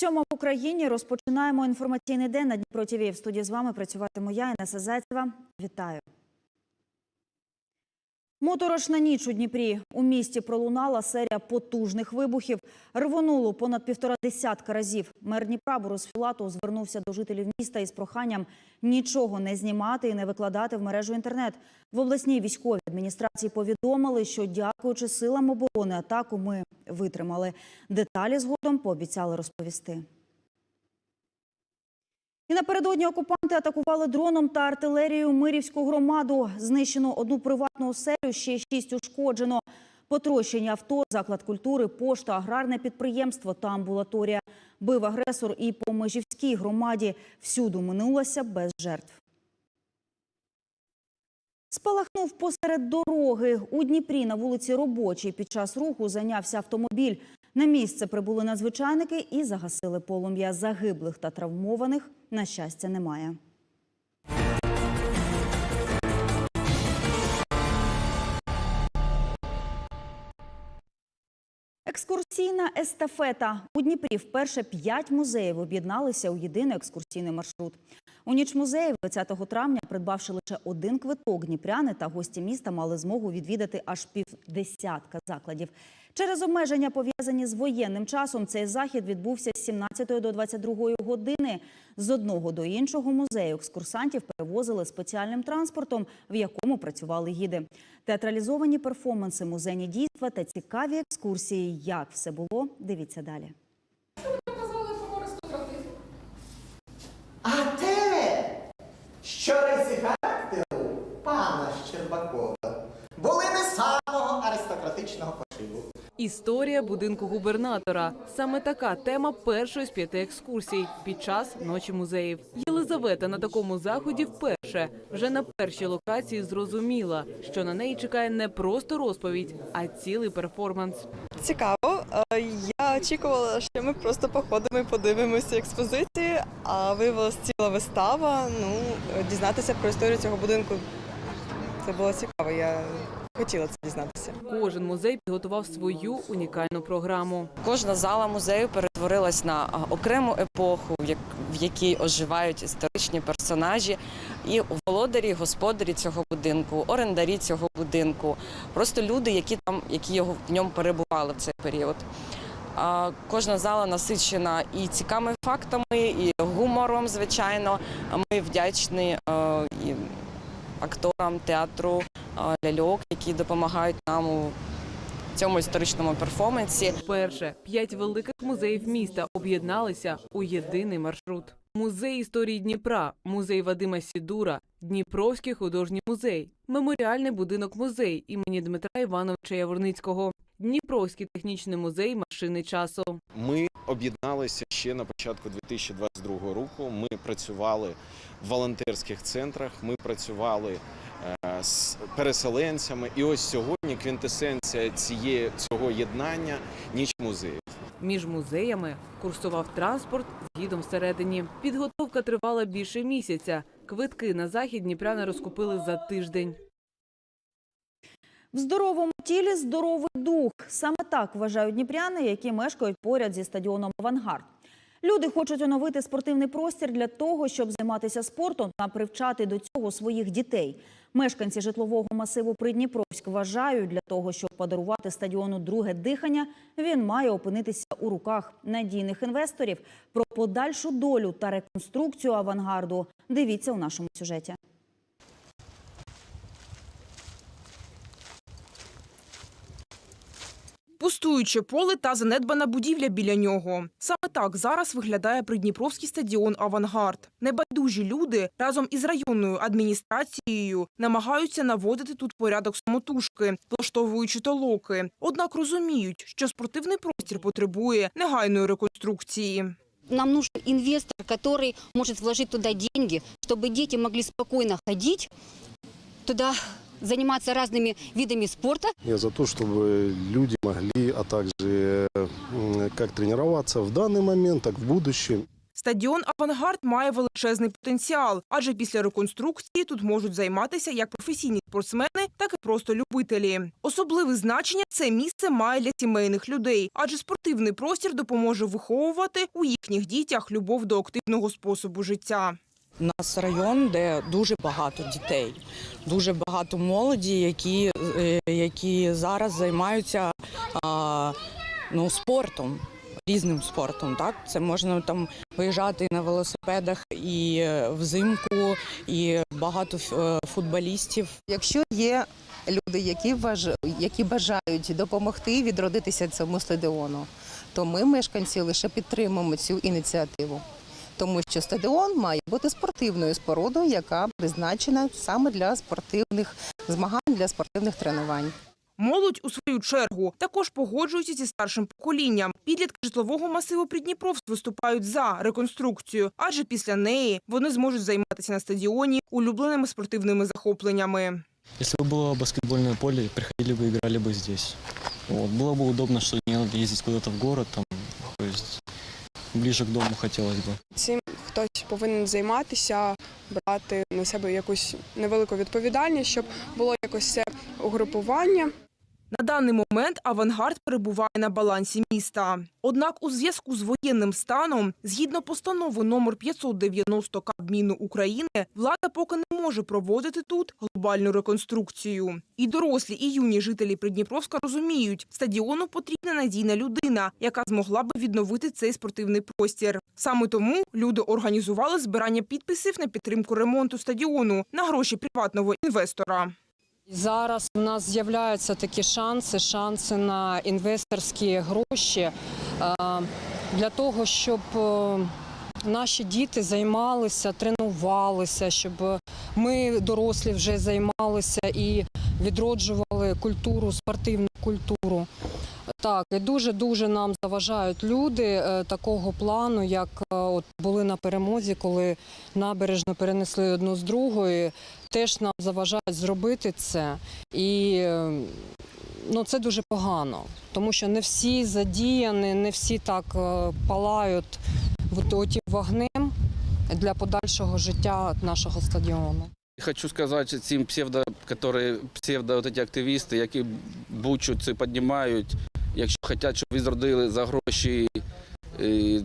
Сьома в Україні розпочинаємо інформаційний день на Дніпро ТВ. В студії з вами працюватиму я, Інеса Зайцева. Вітаю. Моторошна ніч у Дніпрі. У місті пролунала серія потужних вибухів. Рвонуло понад півтора десятка разів. Мер Дніпра Борис Філатов звернувся до жителів міста із проханням нічого не знімати і не викладати в мережу інтернет. В обласній військовій адміністрації повідомили, що дякуючи силам оборони атаку ми витримали. Деталі згодом пообіцяли розповісти. І напередодні окупанти атакували дроном та артилерією Мирівську громаду. Знищено одну приватну оселю, ще шість ушкоджено. Потрощені авто, заклад культури, пошта, аграрне підприємство та амбулаторія. Бив агресор і по Межівській громаді. Всюду минулося без жертв. Спалахнув посеред дороги. У Дніпрі на вулиці Робочій під час руху зайнявся автомобіль. На місце прибули надзвичайники і загасили полум'я. Загиблих та травмованих, на щастя, немає. Екскурсійна естафета. У Дніпрі вперше п'ять музеїв об'єдналися у єдиний екскурсійний маршрут. У ніч музеїв 20 травня, придбавши лише один квиток, дніпряни та гості міста мали змогу відвідати аж півдесятка закладів. Через обмеження, пов'язані з воєнним часом, цей захід відбувся з 17 до 22 години. З одного до іншого музею екскурсантів перевозили спеціальним транспортом, в якому працювали гіди. Театралізовані перформанси, музейні дійства та цікаві екскурсії. Як все було, дивіться далі. А те, що риси характеру пана Щербакова були не самого аристократичного пошиву. Історія будинку губернатора саме така тема першої з п'яти екскурсій під час ночі музеїв. Єлизавета на такому заході вперше вже на першій локації зрозуміла, що на неї чекає не просто розповідь, а цілий перформанс. Цікаво. Е, Я очікувала, що ми просто походимо і подивимося експозиції, а виявилася ціла вистава. Ну, дізнатися про історію цього будинку. Це було цікаво. Я хотіла це дізнатися. Кожен музей підготував свою унікальну програму. Кожна зала музею перетворилась на окрему епоху, в якій оживають історичні персонажі, і володарі, господарі цього будинку, орендарі цього будинку, просто люди, які там, які його в ньому перебували в цей період. Кожна зала насичена і цікавими фактами, і гумором, звичайно. Ми вдячні акторам театру ляльок, які допомагають нам у цьому історичному перформансі. Перше п'ять великих музеїв міста об'єдналися у єдиний маршрут. Музей історії Дніпра, музей Вадима Сідура, Дніпровський художній музей, меморіальний будинок музей імені Дмитра Івановича Яворницького, Дніпровський технічний музей машини часу. Ми об'єдналися ще на початку 2022 року. Ми працювали в волонтерських центрах, ми працювали е, з переселенцями. І ось сьогодні квінтесенція цього єднання ніч музеїв. Між музеями курсував транспорт з гідом всередині. Підготовка тривала більше місяця. Квитки на захід Дніпряни розкупили за тиждень. В здоровому тілі здоровий дух. Саме так вважають дніпряни, які мешкають поряд зі стадіоном Авангард. Люди хочуть оновити спортивний простір для того, щоб займатися спортом та привчати до цього своїх дітей. Мешканці житлового масиву Придніпровськ вважають, для того, щоб подарувати стадіону друге дихання, він має опинитися у руках надійних інвесторів. Про подальшу долю та реконструкцію авангарду дивіться у нашому сюжеті. Пустуюче поле та занедбана будівля біля нього. Саме так зараз виглядає придніпровський стадіон Авангард Небайдужі люди разом із районною адміністрацією намагаються наводити тут порядок самотужки, влаштовуючи толоки. Однак розуміють, що спортивний простір потребує негайної реконструкції. Нам нужен инвестор, который может вложить туда деньги, чтобы дети могли спокойно ходить туда, заниматься разными видами спорта. Я за то, чтобы люди могли, а также м, как тренироваться в данный момент, так в будущем. Стадіон Авангард має величезний потенціал, адже після реконструкції тут можуть займатися як професійні спортсмени, так і просто любителі. Особливе значення це місце має для сімейних людей, адже спортивний простір допоможе виховувати у їхніх дітях любов до активного способу життя. У нас район, де дуже багато дітей, дуже багато молоді, які, е, які зараз займаються ну, спортом, різним спортом. Так? Це можна там виїжджати на велосипедах і е, взимку, і багато е, футболістів. Якщо є люди, які вваж... які бажають допомогти відродитися цьому стадіону, то ми, мешканці, лише підтримуємо цю ініціативу. Тому що стадіон має бути спортивною спорудою, яка призначена саме для спортивних змагань, для спортивних тренувань. Молодь у свою чергу також погоджується зі старшим поколінням. Підлітки житлового масиву Придніпровськ виступають за реконструкцію, адже після неї вони зможуть займатися на стадіоні улюбленими спортивними захопленнями. Если бы было баскетбольное поле, приходили бы, играли бы здесь. Вот. Было бы удобно, что не надо ездить куда-то в город, там, то есть ближе к дому хотелось бы. Цим хтось повинен займатися, брати на себе якусь невелику відповідальність, щоб було якось це угрупування. На даний момент авангард перебуває на балансі міста. Однак у зв'язку з воєнним станом, згідно постанови номер 590 Кабміну України, влада поки не може проводити тут глобальну реконструкцію. І дорослі, і юні жителі Придніпровська розуміють, стадіону потрібна надійна людина, яка змогла би відновити цей спортивний простір. Саме тому люди організували збирання підписів на підтримку ремонту стадіону на гроші приватного інвестора. Зараз у нас з'являються такі шанси, шанси на інвесторські гроші е, для того, щоб е, наші діти займалися, тренувалися, щоб ми, дорослі, вже займалися і відроджували культуру, спортивну культуру. Так, і дуже дуже нам заважають люди е, такого плану, як е, от були на перемозі, коли набережно перенесли одну з другої. Теж нам заважають зробити це. І е, ну, це дуже погано, тому що не всі задіяні, не всі так палають от- отім вогнем для подальшого життя нашого стадіону. Хочу сказати цим псевдо, які, псевдо от ці активісти, які бучу це піднімають, якщо хочуть, щоб відродили за гроші е,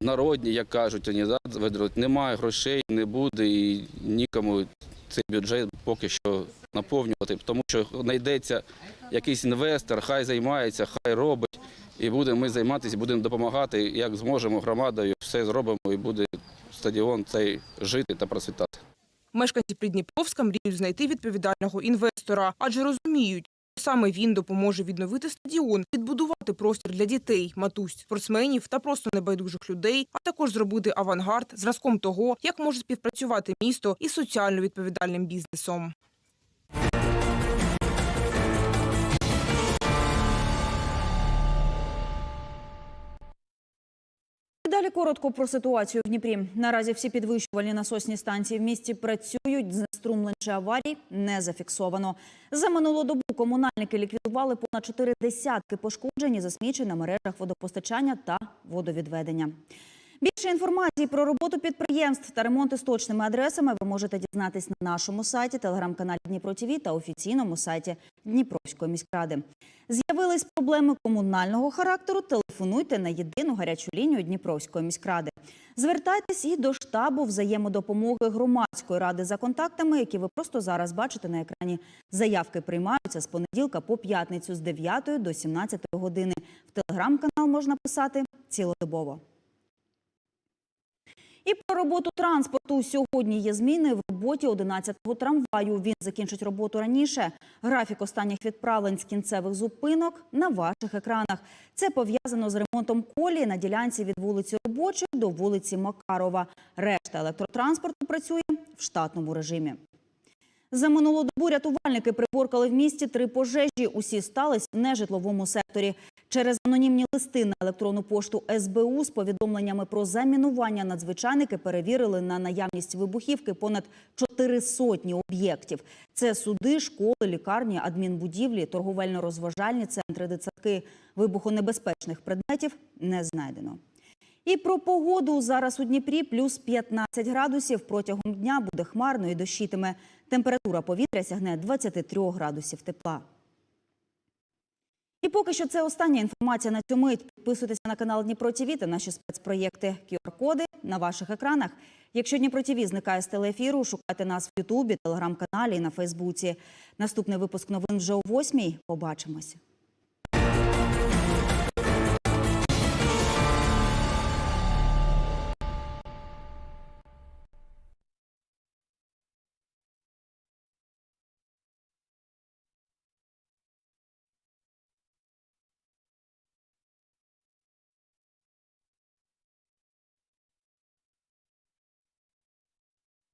народні, як кажуть вони, да, немає грошей, не буде і нікому цей бюджет поки що наповнювати, тому що знайдеться якийсь інвестор, хай займається, хай робить, і будемо ми займатися, будемо допомагати, як зможемо громадою, все зробимо і буде стадіон цей жити та процвітати. Мешканці Придніпровська мріють знайти відповідального інвестора, адже розуміють, саме він допоможе відновити стадіон, відбудувати простір для дітей, матусь, спортсменів та просто небайдужих людей, а також зробити авангард зразком того, як може співпрацювати місто із соціально відповідальним бізнесом. Далі коротко про ситуацію в Дніпрі. Наразі всі підвищувальні насосні станції в місті працюють. Знеструмленче аварій не зафіксовано. За минулу добу комунальники ліквідували понад чотири десятки пошкоджень і на мережах водопостачання та водовідведення. Більше інформації про роботу підприємств та ремонти з точними адресами ви можете дізнатись на нашому сайті, телеграм-каналі Дніпро ТВ та офіційному сайті Дніпровської міськради. З'явились проблеми комунального характеру. Телефонуйте на єдину гарячу лінію Дніпровської міськради. Звертайтесь і до штабу взаємодопомоги громадської ради за контактами, які ви просто зараз бачите на екрані. Заявки приймаються з понеділка по п'ятницю з 9 до 17 години. В телеграм-канал можна писати цілодобово. І про роботу транспорту сьогодні є зміни в роботі 11-го трамваю. Він закінчить роботу раніше. Графік останніх відправлень з кінцевих зупинок на ваших екранах. Це пов'язано з ремонтом колії на ділянці від вулиці Робочої до вулиці Макарова. Решта електротранспорту працює в штатному режимі. За минулу добу рятувальники приборкали в місті три пожежі. Усі стались в нежитловому секторі. Через анонімні листи на електронну пошту СБУ з повідомленнями про замінування надзвичайники перевірили на наявність вибухівки понад чотири сотні об'єктів. Це суди, школи, лікарні, адмінбудівлі, торговельно-розважальні центри, дитсадки. Вибухонебезпечних предметів не знайдено. І про погоду зараз у Дніпрі плюс 15 градусів. Протягом дня буде хмарно і дощитиме. Температура повітря сягне 23 градусів тепла. І поки що це остання інформація на цю мить. Підписуйтеся на канал Дніпро та наші спецпроєкти. QR-коди на ваших екранах. Якщо Дніпро зникає з телеефіру, шукайте нас в Ютубі, телеграм-каналі і на Фейсбуці. Наступний випуск новин вже о восьмій. Побачимось.